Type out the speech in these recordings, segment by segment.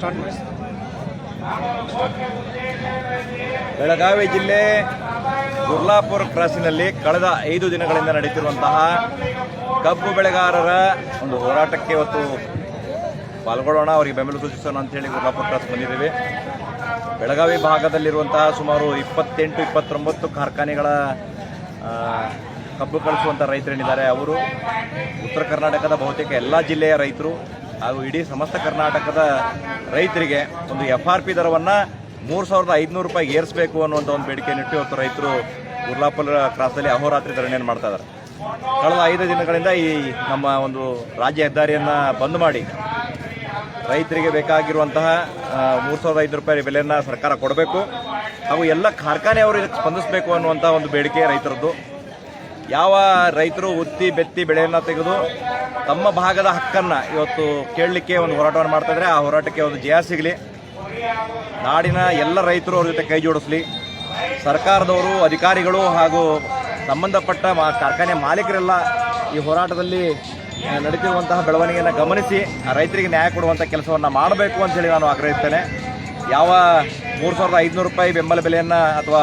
Start Belagavi ಜಿಲ್ಲೆ ಗುರ್ಲಾಪುರ ಕ್ರಾಸಿನಲ್ಲಿ ಕಳೆದ ಐದು ದಿನಗಳಿಂದ ನಡೆಯುತ್ತಿರುವಂತಹ ಕಬ್ಬು ಬೆಳೆಗಾರರ ಒಂದು ಹೋರಾಟಕ್ಕೆ ಇವತ್ತು ಪಾಲ್ಗೊಳ್ಳೋಣ. ಅವರಿಗೆ ಬೆಂಬಲ ಸೂಚಿಸೋಣ ಅಂತೇಳಿ ಗುರ್ಲಾಪುರ ಕ್ರಾಸ್ ಬಂದಿದ್ದೇವೆ. ಬೆಳಗಾವಿ ಭಾಗದಲ್ಲಿರುವಂತಹ ಸುಮಾರು ಇಪ್ಪತ್ತೆಂಟು, ಇಪ್ಪತ್ತೊಂಬತ್ತು ಕಾರ್ಖಾನೆಗಳ ಕಬ್ಬು ಕಳಿಸುವಂಥ ರೈತರೇನಿದ್ದಾರೆ ಅವರು ಉತ್ತರ ಕರ್ನಾಟಕದ ಬಹುತೇಕ ಎಲ್ಲ ಜಿಲ್ಲೆಯ ರೈತರು ಹಾಗೂ ಇಡೀ ಸಮಸ್ತ ಕರ್ನಾಟಕದ ರೈತರಿಗೆ ಒಂದು ಎಫ್ ಆರ್ ಪಿ ದರವನ್ನು ಮೂರು ಸಾವಿರದ ಐದುನೂರು ರೂಪಾಯಿ ಏರಿಸಬೇಕು ಅನ್ನುವಂಥ ಒಂದು ಬೇಡಿಕೆಯನ್ನಿಟ್ಟು ಇವತ್ತು ರೈತರು ಗುರ್ಲಾಪುರ ಕ್ರಾಸಲ್ಲಿ ಅಹೋರಾತ್ರಿ ಧರಣಿಯನ್ನು ಮಾಡ್ತಾ ಇದ್ದಾರೆ ಕಳೆದ ಐದು ದಿನಗಳಿಂದ ಈ ನಮ್ಮ ಒಂದು ರಾಜ್ಯ ಹೆದ್ದಾರಿಯನ್ನು ಬಂದ್ ಮಾಡಿ ರೈತರಿಗೆ ಬೇಕಾಗಿರುವಂತಹ ಮೂರು ಸಾವಿರದ ಐದು ರೂಪಾಯಿ ಬೆಲೆಯನ್ನು ಸರ್ಕಾರ ಕೊಡಬೇಕು ಹಾಗೂ ಎಲ್ಲ ಕಾರ್ಖಾನೆಯವರು ಇದಕ್ಕೆ ಸ್ಪಂದಿಸಬೇಕು ಅನ್ನುವಂಥ ಒಂದು ಬೇಡಿಕೆ ರೈತರದ್ದು. ಯಾವ ರೈತರು ಉತ್ತಿ ಬೆತ್ತಿ ಬೆಳೆಯನ್ನು ತೆಗೆದು ತಮ್ಮ ಭಾಗದ ಹಕ್ಕನ್ನು ಇವತ್ತು ಕೇಳಲಿಕ್ಕೆ ಒಂದು ಹೋರಾಟವನ್ನು ಮಾಡ್ತಾ ಇದ್ರೆ ಆ ಹೋರಾಟಕ್ಕೆ ಒಂದು ಜಯ ಸಿಗಲಿ. ನಾಡಿನ ಎಲ್ಲ ರೈತರು ಅವ್ರ ಜೊತೆ ಕೈ ಜೋಡಿಸಲಿ. ಸರ್ಕಾರದವರು, ಅಧಿಕಾರಿಗಳು ಹಾಗೂ ಸಂಬಂಧಪಟ್ಟ ಕಾರ್ಖಾನೆ ಮಾಲೀಕರೆಲ್ಲ ಈ ಹೋರಾಟದಲ್ಲಿ ನಡೆದಿರುವಂತಹ ಬೆಳವಣಿಗೆಯನ್ನು ಗಮನಿಸಿ, ಆ ರೈತರಿಗೆ ನ್ಯಾಯ ಕೊಡುವಂಥ ಕೆಲಸವನ್ನು ಮಾಡಬೇಕು ಅಂತೇಳಿ ನಾನು ಆಗ್ರಹಿಸ್ತೇನೆ. ಯಾವ ಮೂರು ಸಾವಿರದ ಐದುನೂರು ರೂಪಾಯಿ ಬೆಂಬಲ ಬೆಲೆಯನ್ನು ಅಥವಾ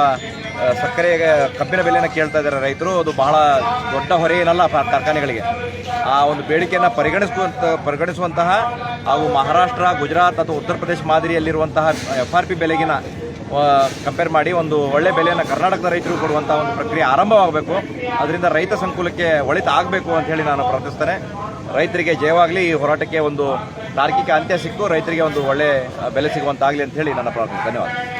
ಸಕ್ಕರೆ ಕಬ್ಬಿನ ಬೆಲೆಯನ್ನು ಕೇಳ್ತಾ ಇದ್ದಾರೆ ರೈತರು. ಅದು ಬಹಳ ದೊಡ್ಡ ಹೊರೆ ಏನಲ್ಲ ಕಾರ್ಖಾನೆಗಳಿಗೆ. ಆ ಒಂದು ಬೇಡಿಕೆಯನ್ನು ಪರಿಗಣಿಸುವಂತ, ಪರಿಗಣಿಸುವಂತಹ ಹಾಗೂ ಮಹಾರಾಷ್ಟ್ರ, ಗುಜರಾತ್ ಅಥವಾ ಉತ್ತರ ಪ್ರದೇಶ ಮಾದರಿಯಲ್ಲಿರುವಂತಹ ಎಫ್ ಆರ್ ಪಿ ಬೆಲೆಗಿನ ಕಂಪೇರ್ ಮಾಡಿ ಒಂದು ಒಳ್ಳೆ ಬೆಲೆಯನ್ನು ಕರ್ನಾಟಕದ ರೈತರು ಕೊಡುವಂಥ ಒಂದು ಪ್ರಕ್ರಿಯೆ ಆರಂಭವಾಗಬೇಕು. ಅದರಿಂದ ರೈತ ಸಂಕುಲಕ್ಕೆ ಒಳಿತ ಆಗಬೇಕು ಅಂತ ಹೇಳಿ ನಾನು ಪ್ರಾರ್ಥಿಸ್ತೇನೆ. ರೈತರಿಗೆ ಜಯವಾಗಲಿ. ಈ ಹೋರಾಟಕ್ಕೆ ಒಂದು ತಾರ್ಕಿಕ ಅಂತ್ಯ ಸಿಕ್ಕು. ರೈತರಿಗೆ ಒಂದು ಒಳ್ಳೆ ಬೆಲೆ ಸಿಗುವಂತಾಗಲಿ ಅಂತ ಹೇಳಿ ನನ್ನ ಪ್ರಾರ್ಥನೆ. ಧನ್ಯವಾದ.